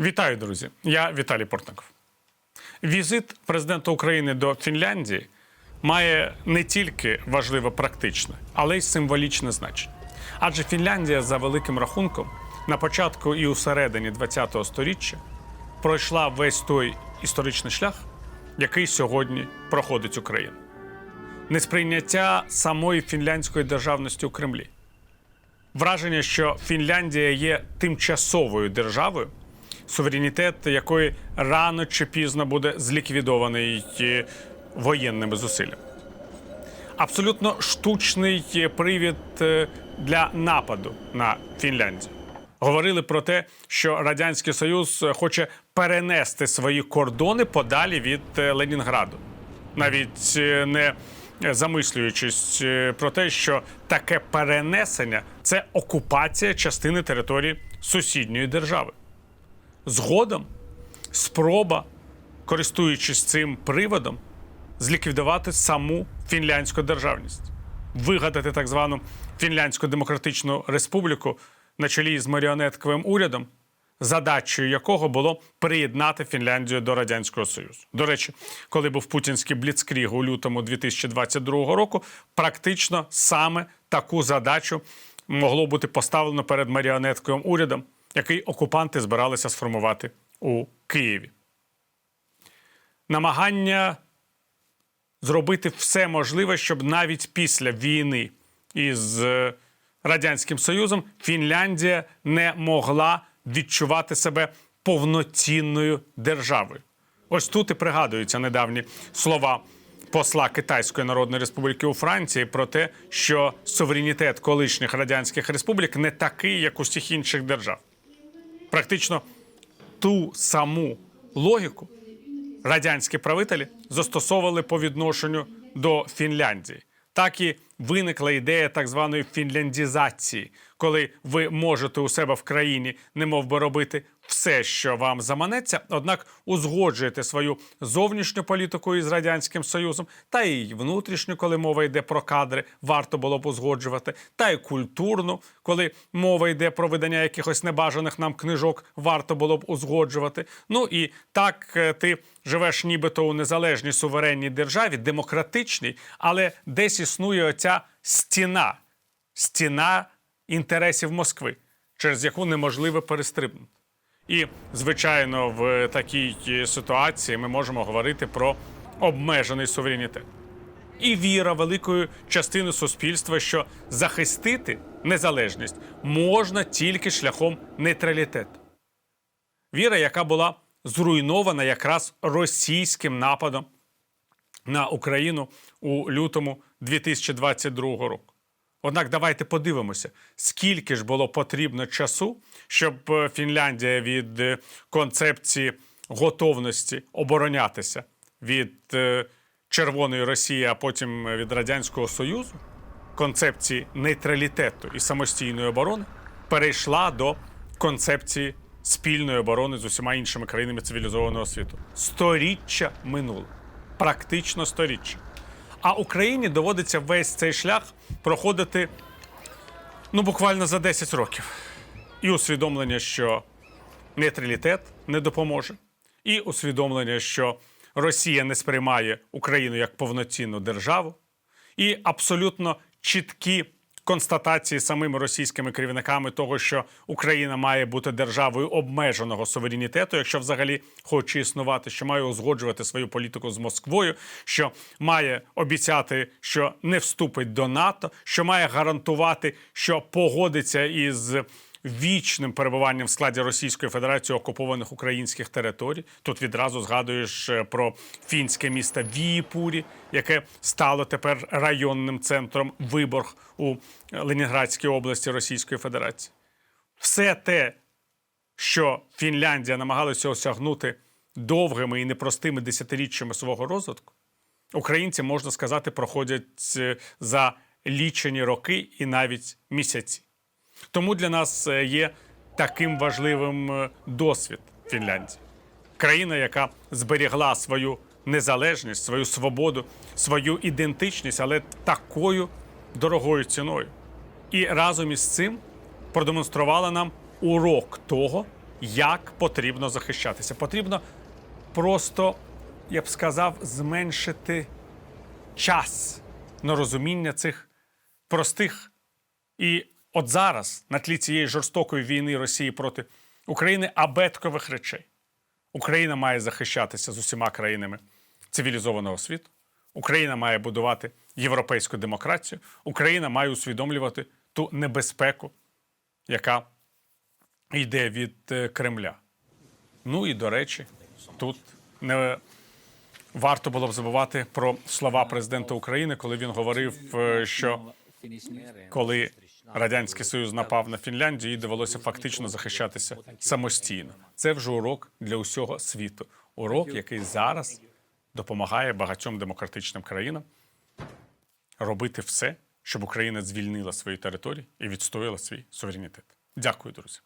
Вітаю, друзі! Я Віталій Портников. Візит президента України до Фінляндії має не тільки важливе практичне, але й символічне значення. Адже Фінляндія, за великим рахунком, на початку і у середині ХХ століття пройшла весь той історичний шлях, який сьогодні проходить Україна. Несприйняття самої фінляндської державності у Кремлі, враження, що Фінляндія є тимчасовою державою, суверенітет якої рано чи пізно буде зліквідований е, воєнними зусиллями. Абсолютно штучний е, привід е, для нападу на Фінляндію. Говорили про те, що Радянський Союз хоче перенести свої кордони подалі від Ленінграду, навіть не замислюючись про те, що таке перенесення це окупація частини території сусідньої держави. Згодом спроба, користуючись цим приводом, зліквідувати саму фінляндську державність, вигадати так звану Фінляндську Демократичну Республіку на чолі з маріонетковим урядом, задачею якого було приєднати Фінляндію до Радянського Союзу. До речі, коли був путінський бліцкріг у лютому 2022 року, практично саме таку задачу могло бути поставлено перед маріонетковим урядом, який окупанти збиралися сформувати у Києві. Намагання зробити все можливе, щоб навіть після війни із е, Радянським Союзом Фінляндія не могла відчувати себе повноцінною державою. Ось тут і пригадуються недавні слова посла Китайської Народної Республіки у Франції про те, що суверенітет колишніх радянських республік не такий, як у всіх інших держав. Практично ту саму логіку радянські правителі застосовували по відношенню до Фінляндії. Так і виникла ідея так званої фінляндізації, коли ви можете у себе в країні немов би робити все, що вам заманеться, однак узгоджуєте свою зовнішню політику із радянським союзом, та й внутрішню, коли мова йде про кадри, варто було б узгоджувати, та й культурну, коли мова йде про видання якихось небажаних нам книжок, варто було б узгоджувати. Ну і так е, ти живеш нібито у незалежній суверенній державі, демократичній, але десь існує оця стіна, стіна інтересів Москви, через яку неможливо перестрибнути. І, звичайно, в такій е, ситуації ми можемо говорити про обмежений суверенітет. І віра великої частини суспільства, що захистити незалежність можна тільки шляхом нейтралітету. Віра, яка була зруйнована якраз російським нападом на Україну у лютому 2022 року. Однак давайте подивимося, скільки ж було потрібно часу, щоб е, Фінляндія від е, концепції готовності оборонятися від е, Червоної Росії, а потім від Радянського Союзу, концепції нейтралітету і самостійної оборони, перейшла до концепції спільної оборони з усіма іншими країнами цивілізованого світу. Сторіччя минуло, практично сторіччя. А Україні доводиться весь цей шлях проходити ну буквально за 10 років. І усвідомлення, що нейтралітет не допоможе, і усвідомлення, що Росія не сприймає Україну як повноцінну державу, і абсолютно чіткі констатації самими російськими керівниками того, що Україна має бути державою обмеженого суверенітету, якщо взагалі хоче існувати, що має узгоджувати свою політику з Москвою, що має обіцяти, що не вступить до НАТО, що має гарантувати, що погодиться із вічним перебуванням в складі Російської Федерації окупованих українських територій. Тут відразу згадуєш е, про фінське місто Віїпурі, яке стало тепер районним центром Виборг у Ленінградській області Російської Федерації. Все те, що Фінляндія намагалася осягнути довгими і непростими десятиріччями свого розвитку, українці, можна сказати, проходять е, за лічені роки і навіть місяці. Тому для нас є таким важливим е, досвід Фінляндії. Країна, яка зберігла свою незалежність, свою свободу, свою ідентичність, але такою дорогою ціною. І разом із цим продемонструвала нам урок того, як потрібно захищатися. Потрібно просто, я б сказав, зменшити час на розуміння цих простих і от зараз, на тлі цієї жорстокої війни Росії проти України, абеткових речей. Україна має захищатися з усіма країнами цивілізованого світу. Україна має будувати європейську демократію. Україна має усвідомлювати ту небезпеку, яка йде від е, Кремля. Ну і до речі, тут не варто було б забувати про слова президента України, коли він говорив, е, що коли радянський союз напав на Фінляндію, і довелося фактично захищатися самостійно. Це вже урок для усього світу. Урок, який зараз допомагає багатьом демократичним країнам робити все, щоб Україна звільнила свої території і відстояла свій суверенітет. Дякую, друзі.